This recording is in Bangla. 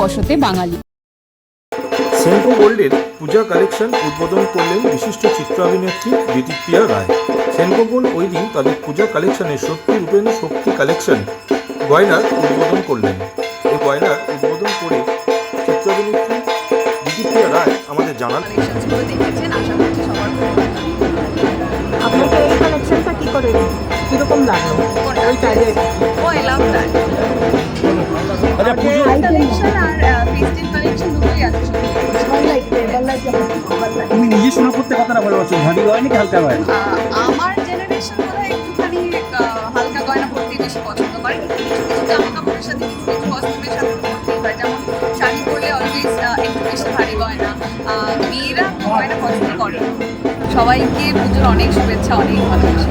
বসতে বাঙালি। সেন্কো গোল্ডের পূজা কালেকশন উদ্বোধন করলেন বিশিষ্ট চিত্রাভিনেত্রী বিটিপ্রিয়া রায়। সেন্কো গোল্ড ওই দিন তাদের পূজা কালেকশনের সত্যি রূপেণ শক্তি কালেকশন গয়নার উদ্বোধন করলেন। এই গয়নার উদ্বোধন করে চিত্রাভিনেত্রী বিটিপ্রিয়া রায় আমাদের জানান। আপনাকে এই কালেকশনটা কি করে কীরকম লাগল? ওই oh I love that collection আর ফেস্টিভ কালেকশন দুটোই আছে। তুমি নিজে শুরু করতে কতটা ভালোবাসো? ভারী গয়না কি হালকা গয়না? আমার জেনারেশন বোধ একটুখানি হালকা গয়না পরতে বেশি পছন্দ করে। কিন্তু কিছু কিছু জামা কাপড়ের সাথে কিছু কিছু কস্টিউমের সাথে পরতেই হয়। যেমন শাড়ি পরলে অলওয়েজ একটু বেশি ভারী গয়না। মেয়েরা গয়না পছন্দ করে। সবাইকে পুজোর অনেক শুভেচ্ছা অনেক ভালোবাসা।